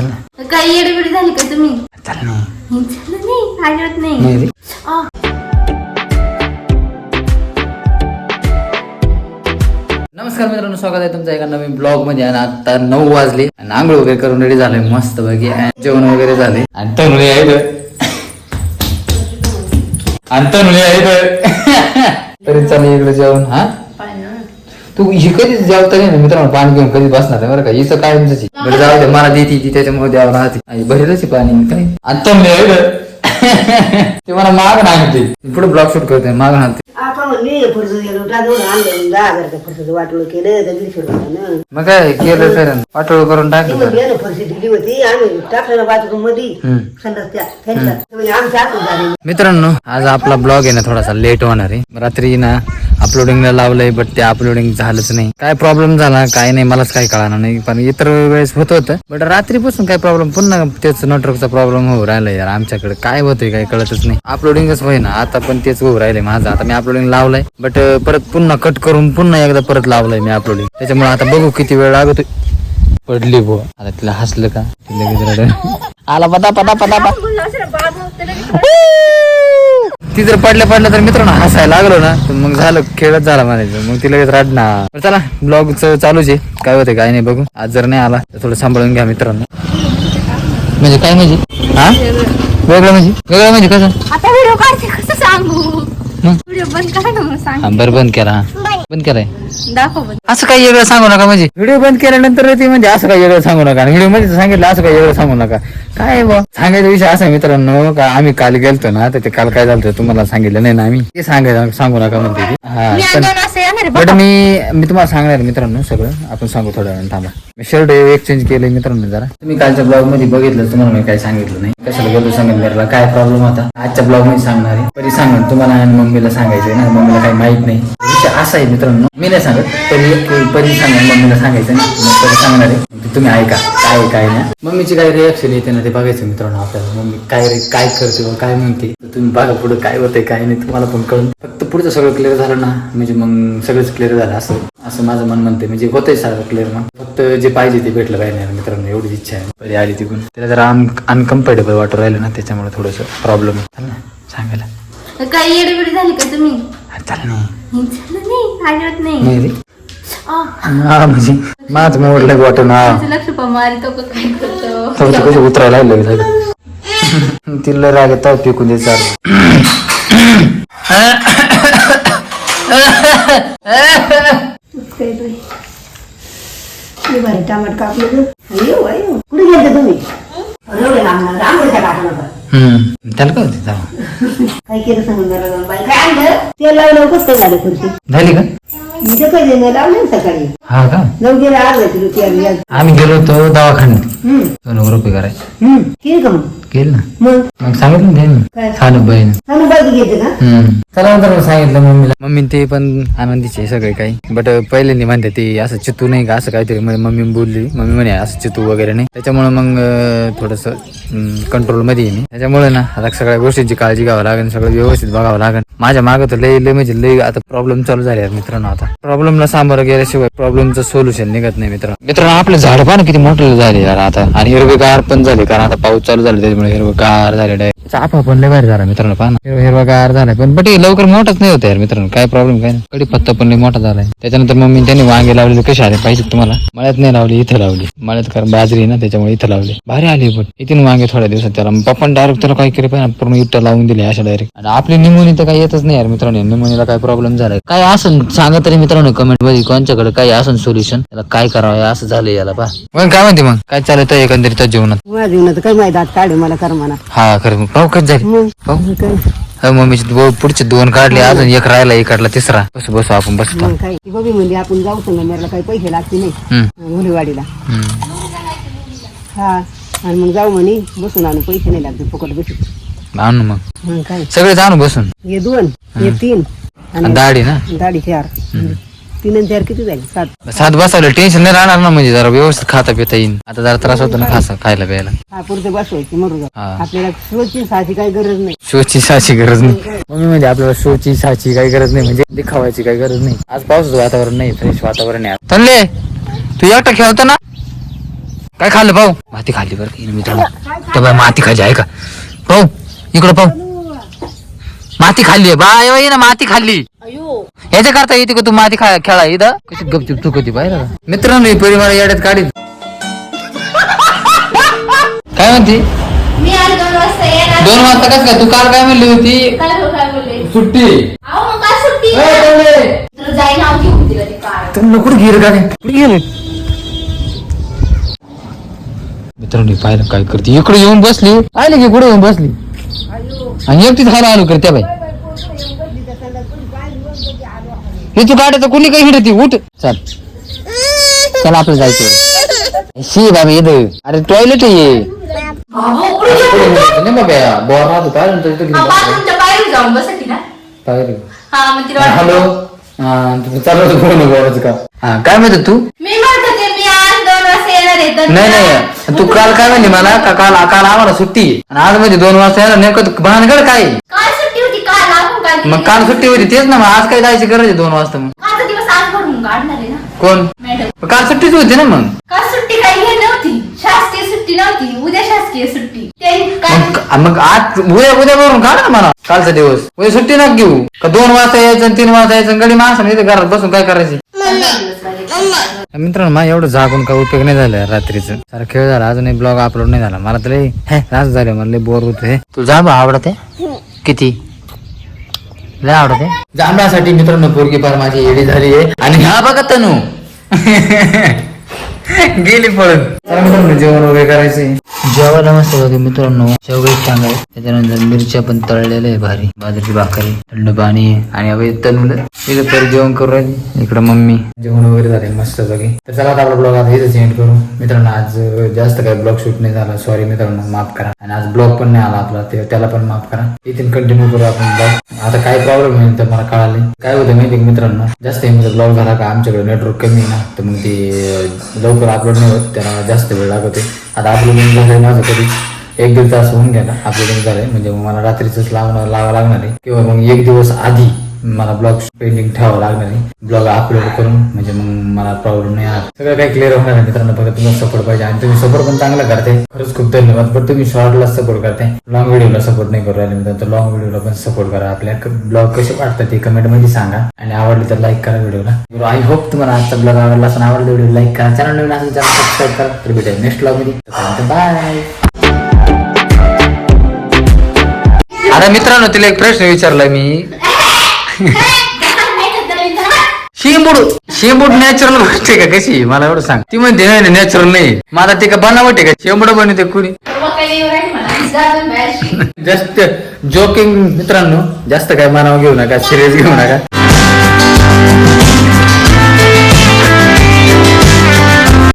चल ना. काही येडबिडी झाली का तुम्ही? चल झालं नाही आठवत नाही. नाही रे. आ, नमस्कार मित्रांनो स्वागत आहे तुमचं एका नवीन ब्लॉगमध्ये आणि आता नऊ वाजले आणि आंघोळ वगैरे करून रेडी झाले मस्त आणि जेवण वगैरे झाले. आणि तनुले आहे इथं. आणि तनुले आहे इथं. तरी चालू इकडे जेवण हा? तू ही कधी जेवता नाही ना मित्रांनो पाणी घेऊन कधी बसणार आहे बरं का? हिचं काय तुमची बरं जाऊ दे मला देते ती त्याच्यामुळे द्यावं राहते. आणि भरेलच आहे पाणी काय? आहे इथं. ते मला माग नागते. पुढे ब्लॉग शूट करते माग नागते. आपण म्हणली फुरसत गेलो टाकून आणलं दहा हजारचं फुरसत वाटलं केलं तर दीडशे रुपयानं मग काय केलं तर पाठवलं करून टाकलं फरशी दिली होती आम्ही टाकलं ना बाथरूममध्ये हम्म. संडास त्या त्यांच्या. म्हणजे आमच्या हातून झाले मित्रांनो आज आपला ब्लॉग आहे ना थोडासा लेट होणार आहे. रात्री ना अपलोडिंगला लावलंय बट ते अपलोडिंग झालंच नाही. काय प्रॉब्लेम झाला काय नाही मलाच काही कळणार नाही. पण इतर वेळेस होत होतं. बट रात्रीपासून काय प्रॉब्लेम पुन्हा तेच नेटवर्कचा प्रॉब्लेम होऊ राहिला यार आमच्याकडे. काय होतंय काय कळतच नाही. अपलोडिंगच होईना. आता पण तेच होऊ राहिले माझं. आता मी अपलोडिंग लावलंय बट परत पुन्हा कट करून पुन्हा एकदा परत लावलंय मी अपलोडिंग त्याच्यामुळे आता बघू किती वेळ लागतो पडली बुवा. आता तिला हसलं का? लगेच. आला पदा पदा पदा पदा. ती जर पडल्या पडल्या तर मित्रांनो हसायला लागलो ना तर मग झालं खेळत झाला म्हणायचं. मग ती लगेच रडणार चला ब्लॉग चालूच आहे. काय होते काय नाही बघू. आज जर नाही आला तर थोडं सांभाळून घ्या मित्रांनो. म्हणजे काय म्हणजे? हा? वेगळं म्हणजे? वेगळं म्हणजे कसं? आता व्हिडिओ काढते कसं सांगू? व्हिडिओ बंद करा ना मग सांग. बरं बंद केला बंद केलाय. दाखव बंद असं काही वेगळं सांगू नका म्हणजे. व्हिडिओ बंद केल्यानंतर ते म्हणजे असं काही वेगळं सांगू नका. व्हिडिओमध्ये सांगितलं असं काही वेगळं सांगू नका. काय बा? सांगायचा विषय असा आहे मित्रांनो का आम्ही काल गेलतो ना तर ते काल काय झालं तुम्हाला सांगितलं नाही ना आम्ही? ते सांगायचं सांगू नका म्हणते ती. हा मी पण अंगावर असं येणार आहे बट. मी मी तुम्हाला सांगणार आहे मित्रांनो सगळं. आपण सांगू थोड्या वेळ थांबा. मी शर्ट एक्सचेंज केलंय मित्रांनो जरा. तुम्ही कालच्या ब्लॉगमध्ये बघितलं तुम्हाला मी काय सांगितलं नाही. कशाला गेलो संगमनेरला? काय प्रॉब्लेम होता? आजच्या ब्लॉगमध्ये सांगणार आहे. तरी सांगा तुम्हाला आणि मम्मीला सांगायचंय ना मम्मीला काही माहीत नाही. विषय असा आहे मित्रांनो. मी नाही सांगत तरी परी सांगा मम्मीला सांगायचं नाही. मग तरी सांगणार आहे. तुम्ही ऐका काय काय नाही. मम्मीची काय रिॲक्शन येते ना ते बघायचं मित्रांनो आपल्याला. मम्मी काय रे काय करते काय म्हणते. तुम्ही बघा पुढे काय होतंय काय नाही तुम्हाला पण कळून. फक्त पुढचं सगळं क्लिअर झालं ना म्हणजे मग सगळंच क्लिअर झालं असं. असं माझं मन म्हणते म्हणजे होतंय सगळं क्लिअर मग. फक्त जे पाहिजे ते भेटलं पाहिजे ना मित्रांनो एवढीच इच्छा आहे. परी आली तिकडून. तिला जरा अनकम्फर्टेबल वाटू राहिलं ना त्याच्यामुळे थोडंसं प्रॉब्लेम ना सांगायला. काही येडबिडी झाली का तुम्ही? चाल नाही आठवत नाही नाही रे हा म्हणजे माझ वाटून हा माझं लक्ष पण मारितो का काय करतो. थोडंसं कसं उतरायला लागलं तिला राग येतो पिकून दे टमाट कापलं. कुठे गेलते तुम्ही? रांगोळीच्या त्याला काय होते? जाऊ. काय केलं सांगून जरा जाऊन बाई काय आणलं? ते लावलं कसं काय झालं खुर्ची झाली का? नाही लावलं ना सकाळी. हा का? जाऊ गेलं अर्धा किलो तेल या. आम्ही गेलो होतो दवाखान्यात. हम्म. दोन रुपये करायचे. हम्म. केली का मग? गेल ना. मग? मग सांगितलं ना त्यांनी. काय? खाणं बहीण सांगू घेते का? चला नंतर मग सांगितलं मम्मीला. मम्मी ते पण आनंदीचे सगळे काही. बट पहिल्यांदा म्हणते ती असं चितू नाही का? असं काहीतरी म्हणजे मम्मी बोलली. मम्मी म्हणे असं चितू वगैरे नाही. त्याच्यामुळे मग थोडस कंट्रोलमध्ये आहे मी. त्याच्यामुळे ना आता सगळ्या गोष्टींची काळजी घ्यावं लागेल सगळं व्यवस्थित बघावं लागेल. माझ्या मागं तर लय लय म्हणजे लय आता प्रॉब्लेम चालू झाले यार मित्रांनो आता. प्रॉब्लेमला सामोरं गेल्याशिवाय प्रॉब्लेमचं सोल्युशन निघत नाही मित्रांनो. मित्रांनो आपले झाड पण किती मोठे झाले यार आता. आणि हिरवेगार पण झाले कारण आता पाऊस चालू झाला त्याच्यामुळे हिरवेगार झाले डायरेक्ट चाफा पण लय भारी झाला मित्रांनो पहा ना. हिरवा हिरवागार झाला पण बट लवकर मोठाच नाही होत यार मित्रांनो. काय प्रॉब्लेम काय नाही. कडी पत्ता पण लय मोठा झालाय. त्याच्यानंतर मम्मी त्यांनी वांगे लावले कसे आले पाहिजे तुम्हाला? मळ्यात नाही लावली इथं लावली. मळ्यात कारण बाजरी ना त्याच्यामुळे इथं लावली. भारी आली पण. इथे वांगे थोड्या दिवसात त्याला. पप्पा डायरेक्ट त्याला काय केलं पाहिजे पूर्ण इट्टा लावून दिले अशा डायरेक्ट आणि आपली निमोनी तर काही येतच नाही यार मित्रांनो. निमोनीला काय प्रॉब्लेम झालाय? काय असं सांगा तरी मित्रांनो कमेंटमध्ये कोणच्याकडे काय असं सोल्युशन त्याला काय करावं? असं झालं याला पा मग काय म्हणते मग? काय चालत एकंदरीत जीवनात? माझ्या जीवनात काय माहिती? आता काढे मला कर म्हणा. हा खरं पाहू कच झाली? मग? पाहू. काय? हा, मम्मीचे दो- पुढचे दोन काढले अजून एक राहिला एक काढला तिसरा. बस बस आपण बस मग काय? ती बघी म्हणजे आपण जाऊ संगमेरला काही पैसे लागते नाही. मुलीवाडीला. हा आणि मग जाऊ म्हणे बसून आणू पैसे नाही लागते फुकट बसून. आणू मग. मग काय? सगळेच आणू बसून. हे दोन हे तीन आणि दाढी ना? दाढी चार तीन आणि चार किती झाली? सात. सात बसावलं टेन्शन नाही राहणार ना म्हणजे जरा व्यवस्थित खाता पिता येईल आता जरा त्रास होतो ना खासा खायला प्यायला. हा बसवायची मरू हा. आपल्याला स्वच्छ साची काही गरज नाही. शोची साची गरज नाही. मम्मी म्हणजे आपल्याला शोची साची काही गरज नाही म्हणजे दिखावायची काही गरज नाही. आज पावसाचं वातावरण नाही फ्रेश वातावरण आहे. तनले तू एकटा खेळतो ना? काय खाल्लं भाऊ माती खाल्ली बरं का हिने मित्रांनो. बाई माती खाल्ली आहे का भाऊ इकडं पाहू. माती खाल्ली. बाय बाई ना माती खाल्ली. याच्या करता येते का तू माती खा खेळा इथं? कशी गपचिप चुकती बाहेर मित्रांनो ही परी मला येड्यात काढी काय म्हणती? मी आज दोन वाजता येणार दोन वाजता कस काय? तू काल काय म्हणली होती? काय हो, काय बोलले? सुट्टी. अहो मग काय सुट्टी. ए, बोलले. तुला जाई नाव घेऊन दिलं ते काय तुम्ही कुठे गेलं का कुठे गेले? मित्रांनी पाहिलं काय करते. इकडे येऊन बसली. आले की पुढे येऊन बसली? आणि एकटीच खायला आलो करते बाई. हे तू गाड्याचं कुणी काही हिडती? उठ. चल. चल आपलं जायचं. शी बाबा इथं अरे टॉयलेट तिला हॅलो. हा चालू बोलायचं का? काय म्हणतो तू? मी म्हणत होते मी आज दोन वाजता येणार आहे तर नाही नाही. तू काल काय म्हणली मला? का काल काल आम्हाला सुट्टी? आहे. आणि आज मध्ये दोन वाजता येणार नेमकं भानगड काय? आहे? सुट्टी होती काल मग काल सुट्टी होती तेच ना मग आज काय जायची गरज आहे दोन वाजता मग? माझा दिवस आज भरून काढणार आहे ना. कोण? मॅडम. मग काल सुट्टीच होती ना मग? काल सुट्टी काही हे नव्हती. शासकीय सुट्टी नव्हती उद्या शासकीय सुट्टी. ते काय मग मग आज उद्या उद्या भरून काढ ना मला कालचा दिवस. उद्या सुट्टी नका घेऊ. का दोन वाजता यायचं आणि तीन वाजता यायचं आणि गडी माणसं इथे घरात बसून काय करायचे? मित्रांनो माझ्या एवढं जागून काय उपयोग नाही झाला रात्रीचं. सारा खेळ झाला अजूनही ब्लॉग अपलोड नाही झाला. मला तर हे त्रास झाले मला लय बोर होत हे तू जांभळा आवडत? आहे किती? लय आवडत? आहे जांभळासाठी मित्रांनो पोरगी फार माझी येडी झाली आहे. आणि हा बघा तनू. गेली पळून. मित्रांनो जेवण वगैरे करायचे जेवायला मस्त होते मित्रांनो. शेवगे चांगलं आहे त्याच्यानंतर मिरच्या पण तळलेल्या आहे भारी. बाजरीची भाकरी थंड पाणी आहे. आणि अवे तनुल इकडे तर जेवण करू राहिली. इकडे मम्मी. जेवण वगैरे झाले मस्त बघे तर चला आता आपला ब्लॉग आता हेच एंड करू. मित्रांनो आज जास्त काही ब्लॉग शूट नाही झाला. सॉरी मित्रांनो माफ करा. आणि आज ब्लॉग पण नाही आला आपला. ते त्याला पण माफ करा. इथून कंटिन्यू करू आपण ब्लॉग आता काय प्रॉब्लेम आहे तर मला कळाले काय होतं माहिती मित्रांनो? जास्त मध्ये ब्लॉग झाला का आमच्याकडे नेटवर्क कमी आहे ना. तर मग ते लवकर अपलोड नाही होत. त्याला जास्त वेळ लागते आता अपलोडिंग झालं माझं कधी? एक दीड तास होऊन गेला अपलोडिंग झालंय. म्हणजे मग मला रात्रीच लावणं लावा लागणार आहे. किंवा मग एक दिवस आधी मला ब्लॉग पेंडिंग ठेवावं लागणार नाही ब्लॉग अपलोड करून म्हणजे मग मला प्रॉब्लेम नाही आला सगळं काही क्लिअर होणार आहे मित्रांनो फक्त तुम्हाला सपोर्ट पाहिजे. आणि तुम्ही सपोर्ट पण चांगला करते खरंच खूप धन्यवाद. पण तुम्ही शॉर्टला सपोर्ट करते लॉंग व्हिडिओला सपोर्ट नाही करू राहिले मित्रांनो. तर लॉंग व्हिडिओला पण सपोर्ट करा. आपल्या ब्लॉग कसे वाटतात ते कमेंटमध्ये सांगा. आणि आवडली तर लाईक करा व्हिडिओला आय होप तुम्हाला आजचा ब्लॉग आवडला असं आवडला व्हिडिओ लाईक करा. चॅनल नवीन असेल चॅनल सबस्क्राईब करा. तर भेटेल नेक्स्ट ब्लॉगमध्ये. बाय अरे मित्रांनो तिला एक प्रश्न विचारला मी. शेंबूड. शेंबूड नॅचरल गोष्ट आहे का कशी? मला एवढं सांग. ती म्हणते नाही नॅचरल नाही. मला ते का बनावट आहे का? शेंबूड बनवते कुणी? जस्ट जोकिंग मित्रांनो. जास्त काय मनावर घेऊ नका सिरियस घेऊ नका.